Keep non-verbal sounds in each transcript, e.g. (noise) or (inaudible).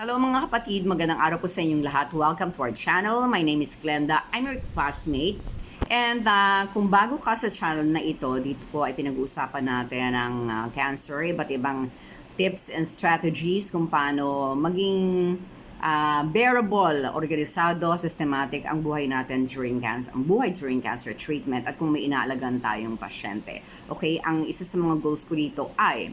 Hello mga kapatid, magandang araw po sa inyong lahat. Welcome to our channel. My name is Glenda. I'm your classmate. And uh, kung bago ka sa channel na ito, dito po ay pinag-uusapan natin ang uh, cancer, iba't ibang tips and strategies kung paano maging uh, bearable, organisado, systematic ang buhay natin during cancer, ang buhay during cancer treatment at kung may inaalagan tayong pasyente. Okay, ang isa sa mga goals ko dito ay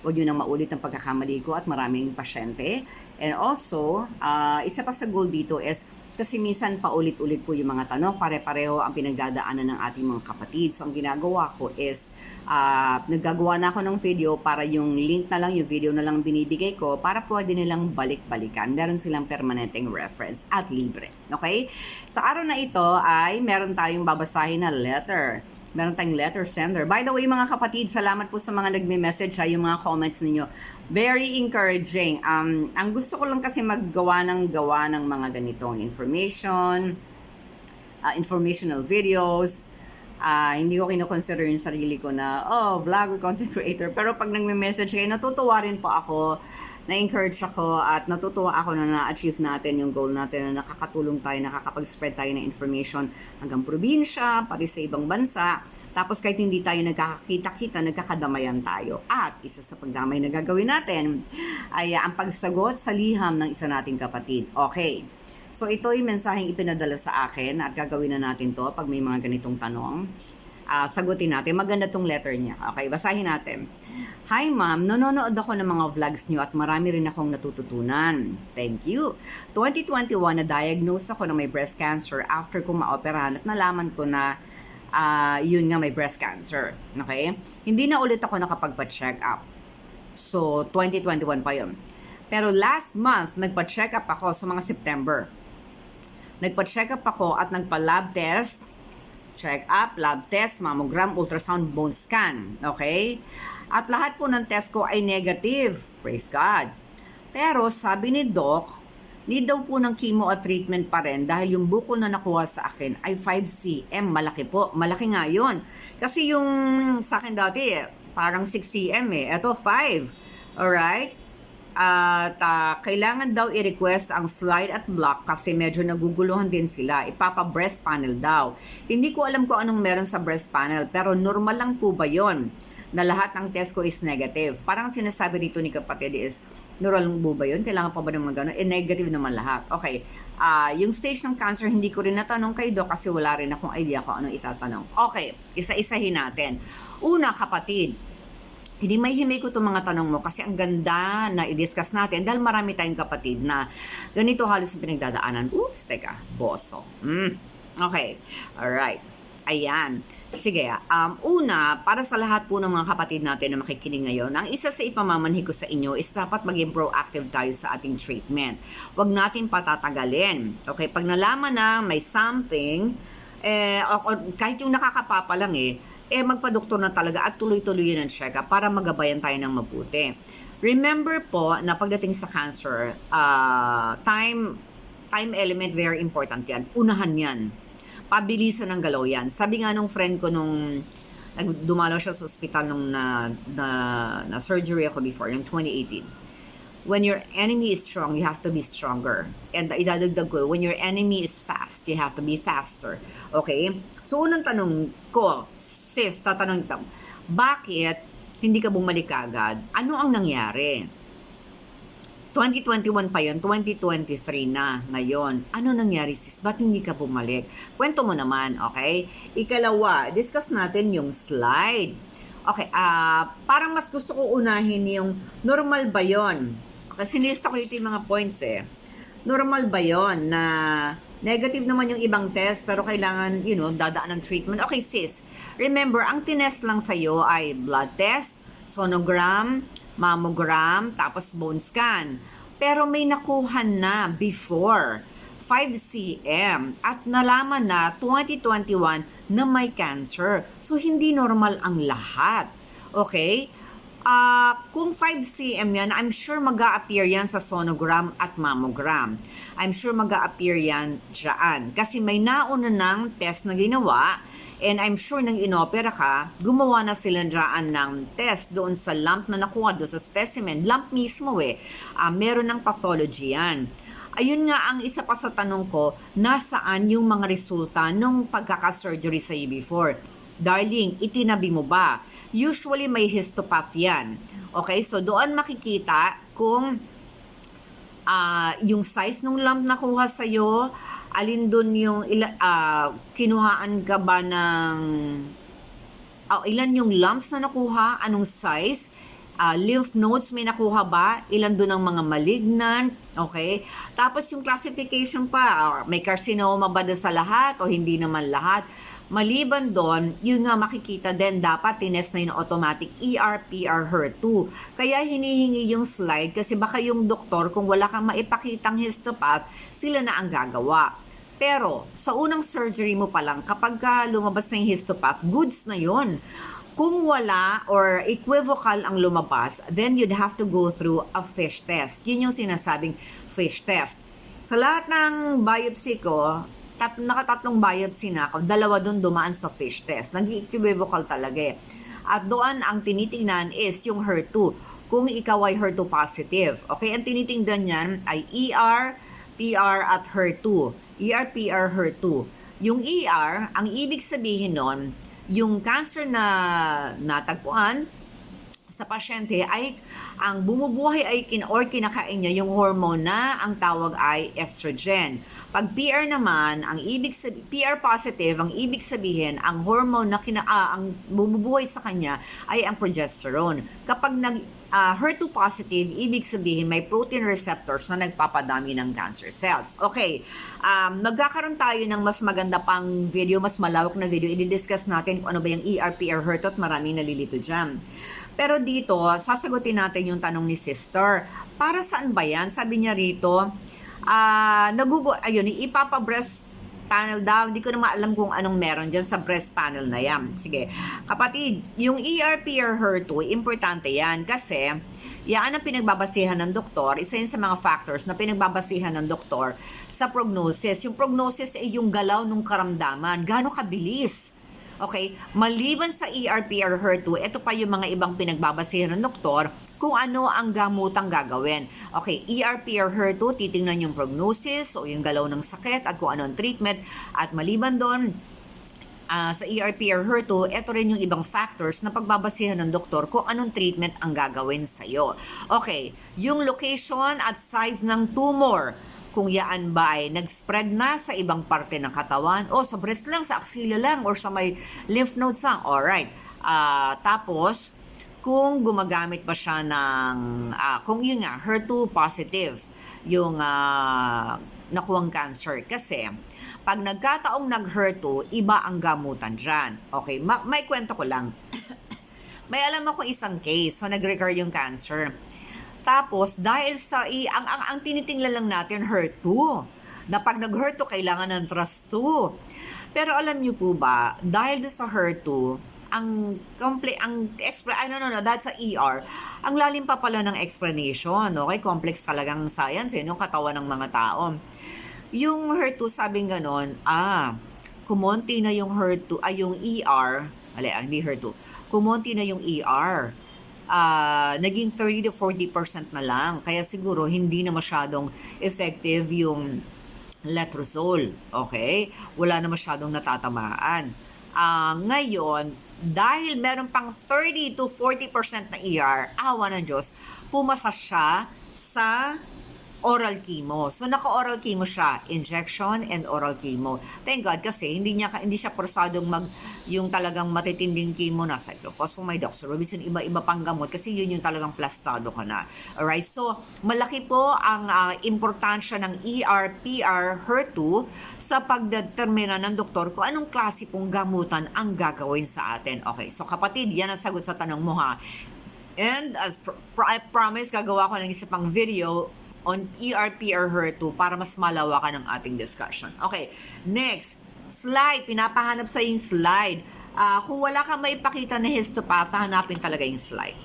huwag nyo nang maulit ang pagkakamali ko at maraming pasyente. And also, uh, isa pa sa goal dito is kasi minsan paulit-ulit po yung mga tanong, pare-pareho ang pinagdadaanan ng ating mga kapatid. So, ang ginagawa ko is, uh, naggagawa na ako ng video para yung link na lang, yung video na lang binibigay ko para pwede nilang balik-balikan. Meron silang permanenteng reference at libre. Okay? Sa araw na ito ay meron tayong babasahin na letter meron tayong letter sender. By the way, mga kapatid, salamat po sa mga nagme-message ha, yung mga comments ninyo. Very encouraging. Um, ang gusto ko lang kasi maggawa ng gawa ng mga ganitong information, uh, informational videos. Uh, hindi ko kinoconsider yung sarili ko na, oh, vlogger, content creator. Pero pag nagme-message kayo, natutuwa rin po ako na-encourage ako at natutuwa ako na na-achieve natin yung goal natin na nakakatulong tayo, nakakapag-spread tayo ng information hanggang probinsya, pati sa ibang bansa. Tapos kahit hindi tayo nagkakakita-kita, nagkakadamayan tayo. At isa sa pagdamay na gagawin natin ay ang pagsagot sa liham ng isa nating kapatid. Okay. So ito yung mensaheng ipinadala sa akin at gagawin na natin to pag may mga ganitong tanong. Uh, sagutin natin. Maganda tong letter niya. Okay, basahin natin. Hi ma'am, nanonood ako ng mga vlogs niyo at marami rin akong natututunan. Thank you. 2021 na diagnose ako na may breast cancer after kong maoperahan at nalaman ko na uh, yun nga may breast cancer. Okay? Hindi na ulit ako nakapagpa-check up. So, 2021 pa yun. Pero last month, nagpa-check up ako sa mga September. Nagpa-check up ako at nagpa-lab test, check up, lab test, mammogram, ultrasound, bone scan. Okay? At lahat po ng test ko ay negative. Praise God. Pero sabi ni Doc, need daw po ng chemo at treatment pa rin dahil yung bukol na nakuha sa akin ay 5 cm. Malaki po. Malaki nga yun. Kasi yung sa akin dati, parang 6 cm eh. Ito 5. Alright? At uh, kailangan daw i-request ang slide at block kasi medyo naguguluhan din sila. Ipapa-breast panel daw. Hindi ko alam kung anong meron sa breast panel pero normal lang po ba yon? na lahat ng test ko is negative. Parang sinasabi dito ni kapatid is, neural mo ba yun? Kailangan pa ba mga gano'n? Eh, negative naman lahat. Okay. Uh, yung stage ng cancer, hindi ko rin natanong kay Doc kasi wala rin akong idea kung anong itatanong. Okay, isa-isahin natin. Una, kapatid, hindi may himay ko itong mga tanong mo kasi ang ganda na i-discuss natin dahil marami tayong kapatid na ganito halos ang pinagdadaanan. Oops, teka, boso. Mm. Okay, alright. Ayan. Sige, um, una, para sa lahat po ng mga kapatid natin na makikinig ngayon, ang isa sa ipamamanhi ko sa inyo is dapat maging proactive tayo sa ating treatment. Huwag natin patatagalin. Okay, pag nalaman na may something, eh, o, kahit yung nakakapapa lang eh, eh magpa-doktor na talaga at tuloy-tuloy yun ang check-up para magabayan tayo ng mabuti. Remember po na pagdating sa cancer, uh, time time element very important yan. Unahan yan pabilisan ng galaw yan. Sabi nga nung friend ko nung dumalaw siya sa ospital nung na, na, na surgery ako before, yung 2018. When your enemy is strong, you have to be stronger. And idadagdag ko, when your enemy is fast, you have to be faster. Okay? So, unang tanong ko, sis, tatanong ito, bakit hindi ka bumalik agad? Ano ang nangyari? 2021 pa yon 2023 na ngayon. Ano nangyari sis? Ba't hindi ka bumalik? Kwento mo naman, okay? Ikalawa, discuss natin yung slide. Okay, ah, uh, parang mas gusto ko unahin yung normal ba yon? Kasi nilista ko yung mga points eh. Normal ba yon na negative naman yung ibang test pero kailangan, you know, dadaan ng treatment? Okay sis, remember, ang tinest lang sa'yo ay blood test, sonogram, mammogram, tapos bone scan. Pero may nakuha na before 5 cm at nalaman na 2021 na may cancer. So, hindi normal ang lahat. Okay? Uh, kung 5 cm yan, I'm sure mag appear yan sa sonogram at mammogram. I'm sure mag appear yan dyan. Kasi may nauna ng test na ginawa And I'm sure nang inopera ka, gumawa na sila dyan ng test doon sa lump na nakuha doon sa specimen. Lump mismo eh. Ah, meron ng pathology yan. Ayun nga ang isa pa sa tanong ko, nasaan yung mga resulta nung pagkaka-surgery sa before? Darling, itinabi mo ba? Usually may histopath yan. Okay, so doon makikita kung ah yung size ng lump na kuha sa'yo, alin doon yung ila, ah, kinuhaan ka ba ng ah, ilan yung lumps na nakuha, anong size, Ah, lymph nodes may nakuha ba, ilan doon ang mga malignant, okay? Tapos yung classification pa, ah, may carcinoma ba doon sa lahat o hindi naman lahat? Maliban doon, yun nga makikita din dapat tinest na yung automatic ER, PR, HER2. Kaya hinihingi yung slide kasi baka yung doktor kung wala kang maipakitang histopath, sila na ang gagawa. Pero sa unang surgery mo pa lang, kapag ka lumabas na yung histopath, goods na yon. Kung wala or equivocal ang lumabas, then you'd have to go through a fish test. Yun yung sinasabing fish test. Sa lahat ng biopsy ko, tat nakatatlong biopsy na ako, dalawa doon dumaan sa fish test. Nag-equivocal talaga eh. At doon ang tinitingnan is yung HER2. Kung ikaw ay HER2 positive. Okay, ang tinitingnan niyan ay ER, PR at HER2. ER, PR, HER2. Yung ER, ang ibig sabihin nun, yung cancer na natagpuan sa pasyente ay ang bumubuhay ay kin or kinakain niya yung hormone na ang tawag ay estrogen. Pag PR naman, ang ibig sabi, PR positive, ang ibig sabihin, ang hormone na kina, ah, ang bumubuhay sa kanya ay ang progesterone. Kapag nag ah, HER2 positive, ibig sabihin may protein receptors na nagpapadami ng cancer cells. Okay, um, magkakaroon tayo ng mas maganda pang video, mas malawak na video. I-discuss natin kung ano ba yung ERPR HER2 at maraming nalilito dyan. Pero dito, sasagutin natin yung tanong ni sister. Para saan ba yan? Sabi niya rito, ah, nagugo, ayun, ipapa-breast panel daw. Hindi ko naman alam kung anong meron dyan sa breast panel na yan. Sige. Kapatid, yung ERPR HER2, importante yan kasi yan ang pinagbabasihan ng doktor. Isa yun sa mga factors na pinagbabasihan ng doktor sa prognosis. Yung prognosis ay yung galaw ng karamdaman. Gaano kabilis? Okay? Maliban sa E ERPR HER2, ito pa yung mga ibang pinagbabasihan ng doktor kung ano ang gamutang gagawin. Okay, E ERPR HER2, titingnan yung prognosis o yung galaw ng sakit at kung ano ang treatment. At maliban doon, ah, sa ERPR HER2, ito rin yung ibang factors na pagbabasihan ng doktor kung anong treatment ang gagawin sa'yo. Okay, yung location at size ng tumor, kung yaan ba ay nag-spread na sa ibang parte ng katawan o sa breast lang, sa axilla lang, or sa may lymph nodes lang. Alright. Ah, tapos, kung gumagamit ba siya ng, ah, kung yun nga, HER2 positive, yung ah, nakuwang cancer. Kasi, pag nagkataong nag-HER2, iba ang gamutan dyan. Okay, ma- may kwento ko lang. (coughs) may alam ako isang case, so nag-recur yung cancer. Tapos, dahil sa, i- ang, ang, ang tinitingnan lang natin, HER2. Na pag nag-HER2, kailangan ng trust 2. Pero alam niyo po ba, dahil doon sa HER2, ang comple ang expre ano no no that's sa ER ang lalim pa pala ng explanation okay? Complex talagang science eh, yung katawan ng mga tao. Yung HER2 sabing ganon ah kumonti na yung HER2 ay yung ER ali ah, hindi HER2 kumonti na yung ER ah naging 30 to 40% na lang. Kaya siguro hindi na masyadong effective yung letrozole okay? Wala na masyadong natatamaan. Ah, ngayon, dahil meron pang 30 to 40% na ER, awa ng Diyos, pumasa siya sa oral chemo. So naka-oral chemo siya, injection and oral chemo. Thank God kasi hindi niya hindi siya porsadong mag yung talagang matitinding chemo na cyclophosphamide, doxorubicin, iba-iba pang gamot kasi yun yung talagang plastado ka na. Alright, so malaki po ang ah, importansya ng ER, PR, HER2 sa pagdetermina ng doktor kung anong klase pong gamutan ang gagawin sa atin. Okay, so kapatid, yan ang sagot sa tanong mo ha. And as pr- pr- I promise, gagawa ko ng isa pang video on E ERPR HER2 para mas malawakan ang ating discussion. Okay, next, slide. Pinapahanap sa yung slide. Ah, kung wala kang maipakita na histopath, hanapin talaga yung slide.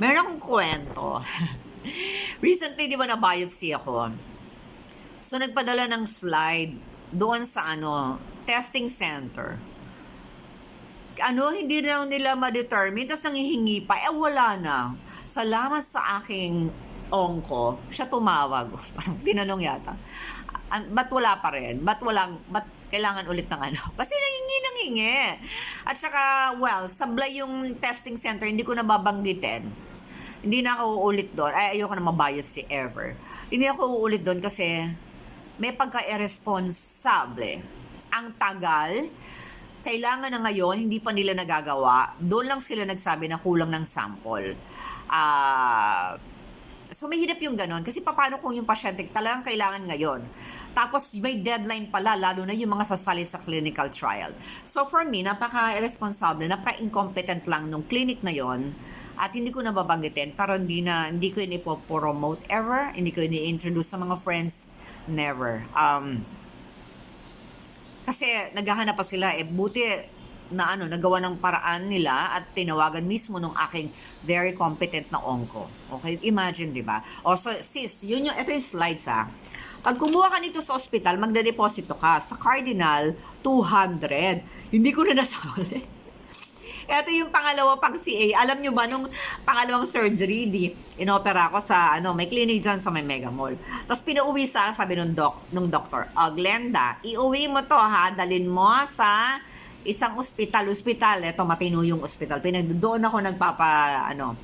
Meron akong kwento. (laughs) Recently, di ba na biopsy ako? So, nagpadala ng slide doon sa ano, testing center. ano, hindi na nila ma-determine, tapos nangihingi pa, eh wala na. Salamat sa aking ongko, siya tumawag. (laughs) Parang tinanong yata. "An- ba't wala pa rin? Ba't walang, ba't kailangan ulit ng ano? (laughs) Kasi nangingi, nangingi. At saka, well, sablay yung testing center, hindi ko na babanggitin. Hindi na ako uulit doon. Ay, ayoko na mabias si ever. Hindi ako uulit doon kasi may pagka-irresponsable. Ang tagal, kailangan na ngayon, hindi pa nila nagagawa. Doon lang sila nagsabi na kulang ng sample. Ah... So, may hirap yung ganon. Kasi paano kung yung pasyente talagang kailangan ngayon? Tapos, may deadline pala, lalo na yung mga sasali sa clinical trial. So, for me, napaka-irresponsible, napaka-incompetent lang nung clinic na yon at hindi ko nababanggitin, pero hindi na, hindi ko yun ipopromote ever, hindi ko yun i-introduce sa mga friends, never. Um, kasi naghahanap pa sila, eh, buti na ano, nagawa ng paraan nila at tinawagan mismo nung aking very competent na onko. Okay, imagine, di ba? O, so, sis, yun yung, ito yung slides ha. Pag kumuha ka nito sa ospital, magdedeposito ka. Sa Cardinal, 200. Hindi ko na nasali. (laughs) Ito yung pangalawa pang CA. Alam nyo ba, nung pangalawang surgery, di, inopera ako sa, ano, may clinic dyan sa may Mega Mall. Tapos pinauwi sa, sabi nung, doc, nung doktor, oh, Glenda, iuwi mo to ha, dalin mo sa isang ospital, ospital, eto matino yung ospital. Pinag doon ako nagpapa, ano,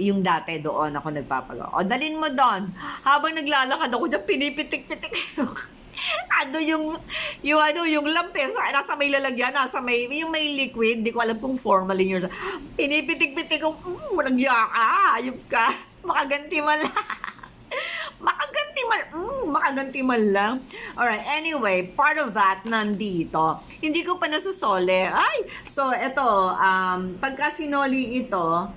yung dati doon ako nagpapagawa. O, dalin mo doon. Habang naglalakad ako dyan, pinipitik-pitik (laughs) ano yung yung ano yung lampe sa nasa may lalagyan nasa may yung may liquid di ko alam kung formalin yun pinipitik-pitik ko mm, nagyaka ayop ka (laughs) makaganti man makaganti man mm, makaganti man lang. Alright anyway part of that nandito. Hindi ko pa nasusole ay so eto um pagka sinoli ito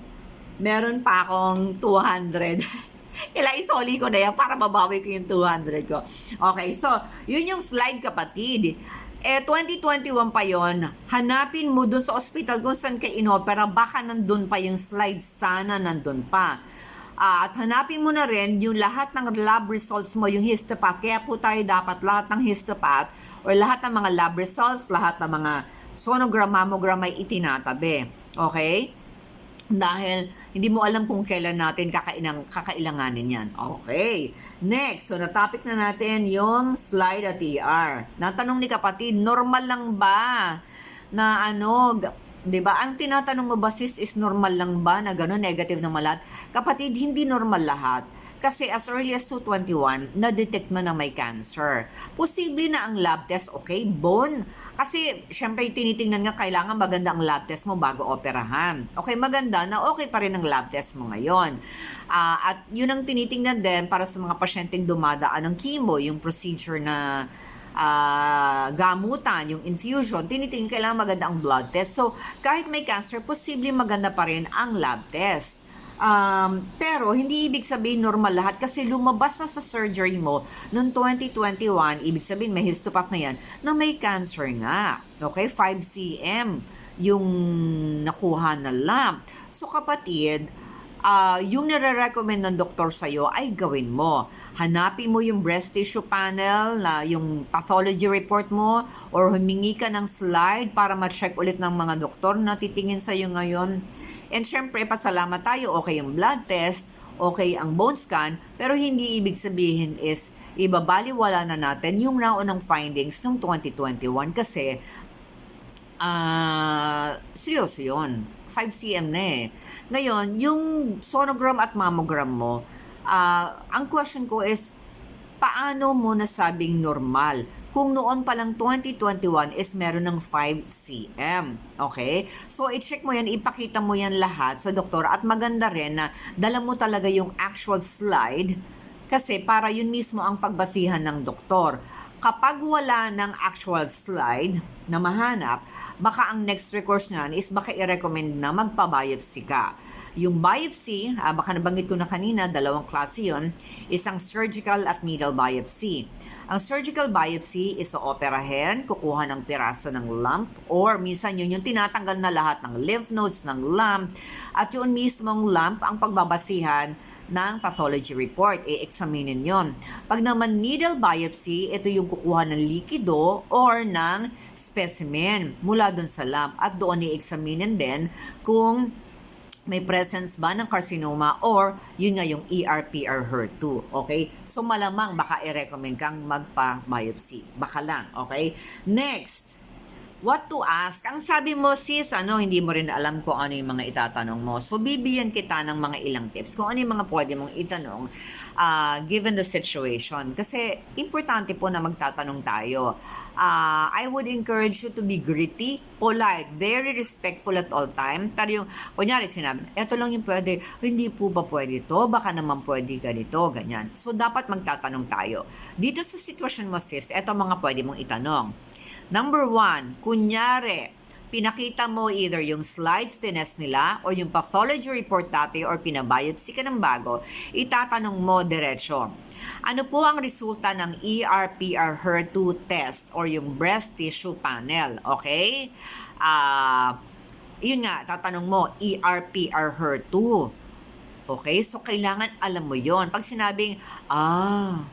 meron pa akong 200 (laughs) Kailangan isoli ko na yan para mabawi ko yung 200 ko. Okay, so, yun yung slide kapatid. Eh, 2021 pa yon hanapin mo dun sa ospital kung saan ka inopera, baka nandun pa yung slide, sana nandun pa. Ah, at hanapin mo na rin yung lahat ng lab results mo, yung histopath. Kaya po tayo dapat lahat ng histopath or lahat ng mga lab results, lahat ng mga sonogram, mammogram ay itinatabi. Okay? Dahil hindi mo alam kung kailan natin kakainang, kakailanganin yan. Okay. Next, so na-topic na natin yung slide at ER. Natanong ni kapatid, normal lang ba na ano, 'di ba? Ang tinatanong mo ba sis is normal lang ba na gano'n negative na malat? Kapatid, hindi normal lahat. Kasi as early as 221, na-detect mo na may cancer. Posible na ang lab test, okay, bone. Kasi, syempre, tinitingnan nga, kailangan maganda ang lab test mo bago operahan. Okay, maganda na okay pa rin ang lab test mo ngayon. Ah, at yun ang tinitingnan din para sa mga pasyenteng dumadaan ng chemo, yung procedure na ah, gamutan, yung infusion, tinitingnan kailangan maganda ang blood test. So, kahit may cancer, posible maganda pa rin ang lab test. Um, pero hindi ibig sabihin normal lahat kasi lumabas na sa surgery mo noong 2021, ibig sabihin may histopath na yan, na may cancer nga. Okay, 5 cm yung nakuha na lab. So kapatid, ah, yung nire-recommend ng doktor sa'yo ay gawin mo. Hanapin mo yung breast tissue panel, na yung pathology report mo, or humingi ka ng slide para ma-check ulit ng mga doktor na titingin sa'yo ngayon. And syempre, pasalamat tayo, okay yung blood test, okay ang bone scan, pero hindi ibig sabihin is ibabaliwala na natin yung naunang findings ng 2021 kasi ah seryoso yun. 5 cm na eh. Ngayon, yung sonogram at mammogram mo, ah ang question ko is, paano mo nasabing normal? Kung noon pa lang 2021 is meron ng 5 cm. Okay? So, i-check mo yan, ipakita mo yan lahat sa doktor at maganda rin na dala mo talaga yung actual slide kasi para yun mismo ang pagbasihan ng doktor. Kapag wala ng actual slide na mahanap, baka ang next recourse niyan is baka i-recommend na magpa-biopsy ka. Yung biopsy, ah, baka nabanggit ko na kanina, dalawang klase yun, isang surgical at needle biopsy. Ang surgical biopsy is ooperahin, kukuha ng piraso ng lump, or minsan yun yung tinatanggal na lahat ng lymph nodes ng lump, at yun mismong lump ang pagbabasihan ng pathology report. I-examinin yon. Pag naman needle biopsy, ito yung kukuha ng likido or ng specimen mula doon sa lab at doon i-examinin din kung may presence ba ng carcinoma or yun nga yung E ERPR HER2. Okay? So malamang baka i-recommend kang magpa-biopsy. Baka lang. Okay? Next, what to ask. Ang sabi mo, sis, ano, hindi mo rin alam kung ano yung mga itatanong mo. So, bibigyan kita ng mga ilang tips kung ano yung mga pwede mong itanong ah, given the situation. Kasi, importante po na magtatanong tayo. Ah, I would encourage you to be gritty, polite, very respectful at all time. Pero yung, kunyari, sinabi, eto lang yung pwede, hindi po ba pwede to? Baka naman pwede ganito, ganyan. So, dapat magtatanong tayo. Dito sa sitwasyon mo, sis, eto mga pwede mong itanong. Number one, kunyari, pinakita mo either yung slides tinest nila or yung pathology report dati or pinabiopsy ka ng bago, itatanong mo diretsyo. Ano po ang resulta ng ERPR HER2 test or yung breast tissue panel? Okay? Ah, yun nga, tatanong mo, ERPR HER2. Okay? So, kailangan alam mo yon Pag sinabing, ah,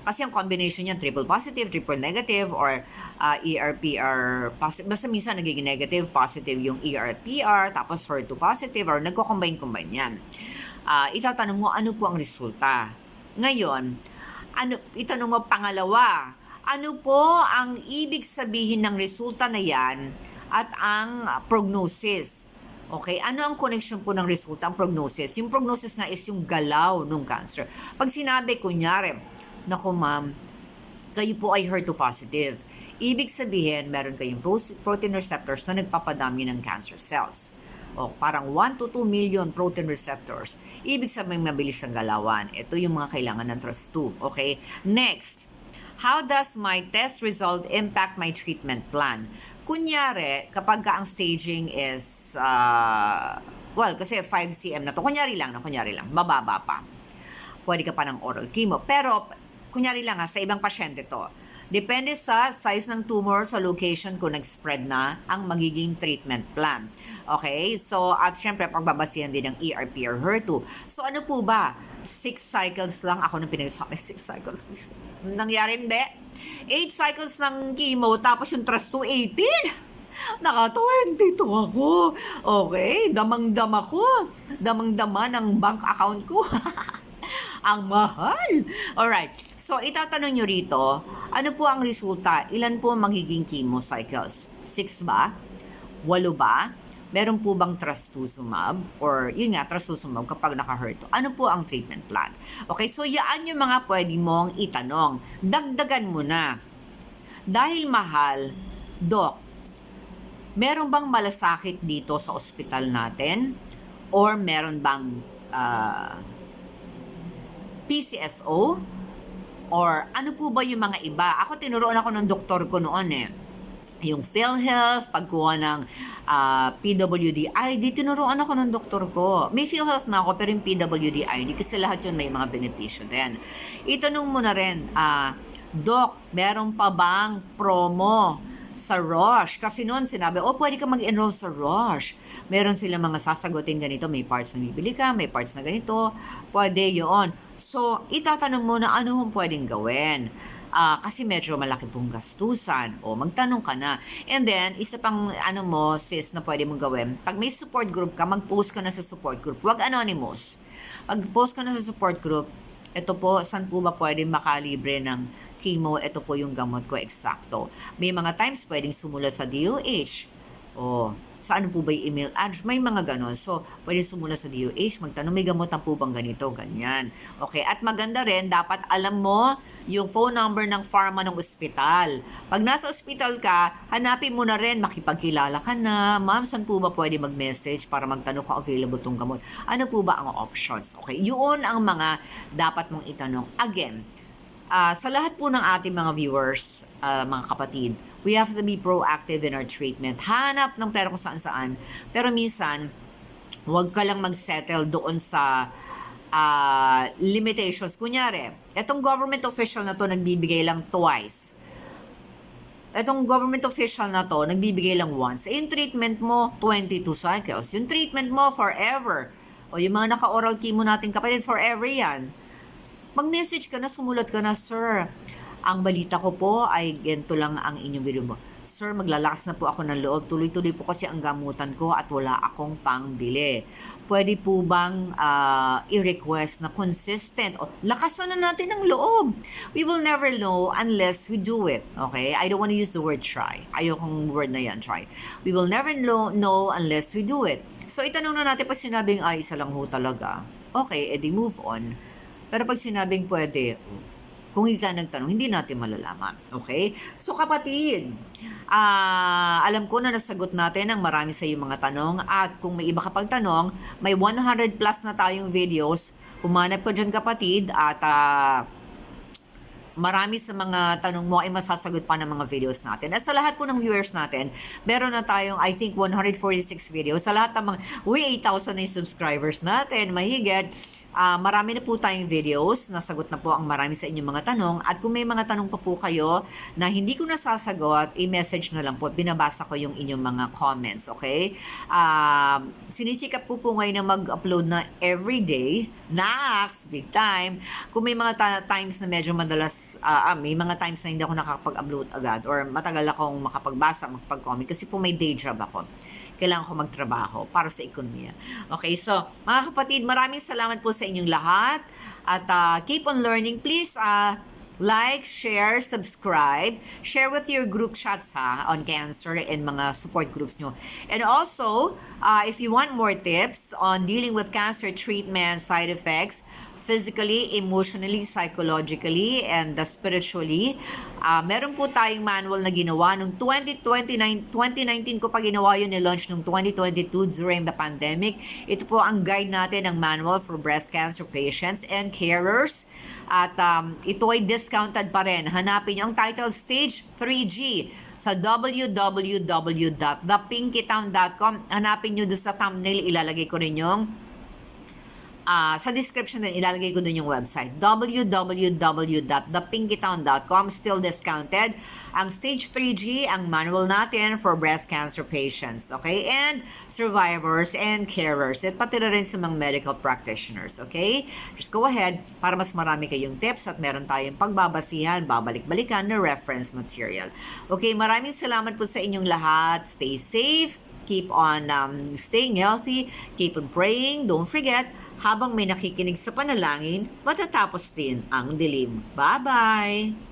kasi ang combination niyan, triple positive, triple negative, or uh, ERPR positive. Basta minsan nagiging negative, positive yung ERPR, tapos HER2 positive, or nagko-combine-combine yan. Ah, itatanong mo, ano po ang resulta? Ngayon, ano, itanong mo pangalawa, ano po ang ibig sabihin ng resulta na yan at ang prognosis? Okay, ano ang connection po ng resulta, ang prognosis? Yung prognosis nga is yung galaw ng cancer. Pag sinabi, kunyari, Naku ma'am, kayo po ay HER2 positive. Ibig sabihin, meron kayong pro- protein receptors na nagpapadami ng cancer cells. O parang 1 to 2 million protein receptors. Ibig sabihin, mabilis ang galawan. Ito yung mga kailangan ng trust 2. Okay? Next, how does my test result impact my treatment plan? Kunyari, kapag ka ang staging is, uh, well, kasi 5 cm na to. Kunyari lang, na kunyari lang, mababa pa pwede ka pa ng oral chemo. Pero, kunyari lang ha, sa ibang pasyente to. Depende sa size ng tumor, sa location kung nag-spread na ang magiging treatment plan. Okay? So, at syempre, pagbabasihan din ng ERP or HER2. So, ano po ba? Six cycles lang. Ako nang pinagsasabi, (laughs) six cycles. Nangyari hindi. Eight cycles ng chemo, tapos yung trust to 18. (laughs) Naka-22 ako. Okay, damang-dama ko. Damang-dama ng bank account ko. (laughs) ang mahal. Alright. So, itatanong nyo rito, ano po ang resulta? Ilan po ang magiging chemo cycles? Six ba? Walo ba? Meron po bang trastuzumab? Or, yun nga, trastuzumab kapag naka-HER2. Ano po ang treatment plan? Okay, so yaan yung mga pwede mong itanong. Dagdagan mo na. Dahil mahal, Doc, meron bang malasakit dito sa ospital natin? Or meron bang ah, PCSO? Or ano po ba yung mga iba? Ako tinuruan ako ng doktor ko noon eh. Yung PhilHealth, pagkuha ng ah, PWD ID, tinuruan ako ng doktor ko. May PhilHealth na ako, pero yung PWD ID, kasi lahat yun may mga benepisyo din. Itanong mo na rin, ah, Doc, meron pa bang promo sa Roche. Kasi noon sinabi, oh, pwede ka mag-enroll sa Roche. Meron silang mga sasagutin ganito, may parts na bibili ka, may parts na ganito, pwede yon So, itatanong mo na ano kung pwedeng gawin. Ah, kasi medyo malaki pong gastusan. O, magtanong ka na. And then, isa pang ano mo, sis, na pwede mong gawin. Pag may support group ka, mag-post ka na sa support group. Huwag anonymous. Pag-post ka na sa support group, ito po, saan po ba pwede makalibre ng chemo, ito po yung gamot ko eksakto. May mga times pwedeng sumula sa DOH. O, saan po ba yung email address? May mga ganon. So, pwedeng sumula sa DOH, magtanong, may gamot na po bang ganito, ganyan. Okay, at maganda rin, dapat alam mo yung phone number ng pharma ng ospital. Pag nasa ospital ka, hanapin mo na rin, makipagkilala ka na, ma'am, saan po ba pwede mag-message para magtanong kung available tong gamot? Ano po ba ang options? Okay, yun ang mga dapat mong itanong. Again, Ah, sa lahat po ng ating mga viewers, ah, mga kapatid, we have to be proactive in our treatment. Hanap ng pera kung saan-saan. Pero minsan, huwag ka lang mag-settle doon sa ah, limitations. Kunyari, etong government official na to nagbibigay lang twice. Etong government official na to nagbibigay lang once. Eh, treatment mo, 22 cycles. Yung treatment mo, forever. O yung mga naka-oral chemo natin kapatid, forever yan. Mag-message ka na, sumulat ka na, Sir, ang balita ko po ay ganito lang ang inyong video mo. Sir, maglalakas na po ako ng loob. Tuloy-tuloy po kasi ang gamutan ko at wala akong pangbili. Pwede po bang ah, i-request na consistent? O, lakasan na natin ang loob. We will never know unless we do it. Okay? I don't want to use the word try. Ayokong word na yan, try. We will never know, know unless we do it. So, itanong na natin pag sinabing, ay, isa lang ho talaga. Okay, edi move on. Pero pag sinabing pwede, kung tayo nagtanong, hindi natin malalaman. Okay? So kapatid, ah alam ko na nasagot natin ang marami sa iyong mga tanong at kung may iba ka pang tanong, may 100 plus na tayong videos. Humanap ko dyan kapatid at ah, marami sa mga tanong mo ay masasagot pa ng mga videos natin. At sa lahat po ng viewers natin, meron na tayong, I think, 146 videos. Sa lahat ng mga, uy, 8,000 na yung subscribers natin, mahigit. Ah, marami na po tayong videos, nasagot na po ang marami sa inyong mga tanong. At kung may mga tanong pa po kayo na hindi ko nasasagot, i-message na lang po. Binabasa ko yung inyong mga comments, okay? Ah, sinisikap po po ngayon na mag-upload na everyday. Nax, big time. Kung may mga ta- times na medyo madalas, ah, ah, may mga times na hindi ako nakakapag-upload agad or matagal akong makapagbasa, makapag-comment kasi po may day job ako kailangan ko magtrabaho para sa ekonomiya. Okay, so mga kapatid, maraming salamat po sa inyong lahat at ah, keep on learning. Please ah, like, share, subscribe, share with your group chats ha on cancer and mga support groups nyo. And also, ah, if you want more tips on dealing with cancer treatment, side effects, physically, emotionally, psychologically, and uh, spiritually. Ah, meron po tayong manual na ginawa nung 2029, 2019 ko pa ginawa yun, ni-launch nung 2022 during the pandemic. Ito po ang guide natin ng manual for breast cancer patients and carers. At um, ito ay discounted pa rin. Hanapin nyo ang title Stage 3G sa www.thepinkytown.com. Hanapin nyo doon sa thumbnail, ilalagay ko rin yung Ah, sa description din, ilalagay ko dun yung website. www.thepinkytown.com Still discounted. Ang stage 3G, ang manual natin for breast cancer patients. Okay? And survivors and carers. At pati na rin sa mga medical practitioners. Okay? Just go ahead para mas marami kayong tips at meron tayong pagbabasihan, babalik-balikan na reference material. Okay, maraming salamat po sa inyong lahat. Stay safe. Keep on um, staying healthy. Keep on praying. Don't forget, habang may nakikinig sa panalangin, matatapos din ang dilim. Bye-bye!